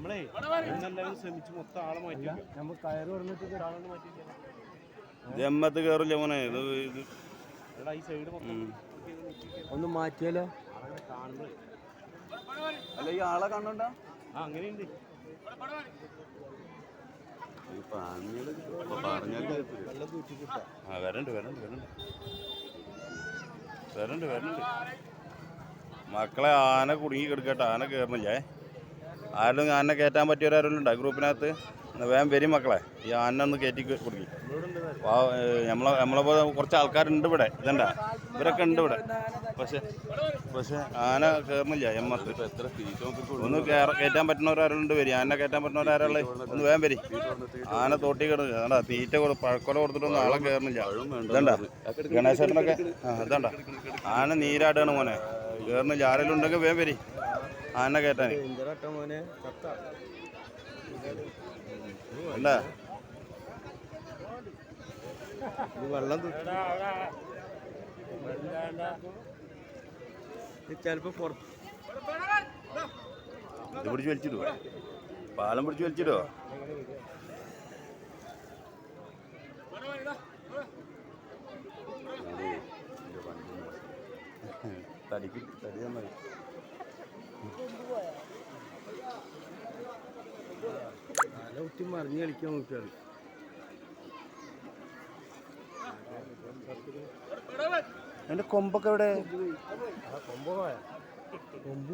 നമ്മളേ ശ്രമിച്ച് മൊത്തം ആളെ മാറ്റി നമ്മൾ കയറ് പറഞ്ഞിട്ട് ആളെ മാറ്റി ജമ്മത്ത് കയറില്ല മോനെ ഇത് ഇത് ഈ സൈഡ് മൊത്തം ഒന്ന് മാറ്റിയാലോ? കാണുമ്പോഴേ അല്ല ഈ ആളെ കണ്ടോണ്ടാ? ആ അങ്ങനെയുണ്ട്. ആ വരണ്ട് വരണ്ട് വരണ്ട്. വരണ്ട് വരണ്ട്. മക്കളെ ആന കുടുങ്ങി കിടക്കട്ടെ ആന കയറുന്നില്ലേ ആരും ആനെ കയറ്റാൻ പറ്റിയവരാരെല്ലാം ഉണ്ടോ? ഗ്രൂപ്പിനകത്ത്? വേഗം വരും മക്കളെ. ഈ ആന ഒന്ന് കയറ്റി കൊടുക്കി. നമ്മളെ നമ്മളെ പോലെ കുറച്ച് ആൾക്കാരുണ്ട് ഇവിടെ. ഇതണ്ട? ഇവരൊക്കെ ഉണ്ട് ഇവിടെ. പക്ഷെ പക്ഷെ ആന കയറുന്നില്ല എമ്മത്ത് ഒന്ന് കയറ കയറ്റാൻ പറ്റുന്നവരാരുണ്ട് വരും. ആന കയറ്റാൻ പറ്റുന്നവരാരുള്ള ഒന്ന് വേഗം വരി. ആന തോട്ടി കിടക്കുക അതാ തീറ്റ പഴക്കൊല കൊടുത്തിട്ടൊന്നും ആളെ കയറുന്നില്ല ഇതണ്ട? ഗണേശേട്ടനൊക്കെ ഇതണ്ട? ആന നീരാടാണ് മോനെ. കയറുന്നില്ല ആരെങ്കിലും ഉണ്ടെങ്കിൽ വേഗം വരി. ആന കയറ്റാൻ. ഇത് വെള്ളം ചിലപ്പോ പുറത്ത് ഇത് പിടിച്ച് വലിച്ചിടുവോ? പാലം പിടിച്ച് വലിച്ചിടുവോ? തടിക്ക് തടി നന്നായി. കുത്തി മറിഞ്ഞ് കളിക്കാൻ നോക്കിയാണ് എന്റെ കൊമ്പൊക്കെ എവിടെ? കൊമ്പ്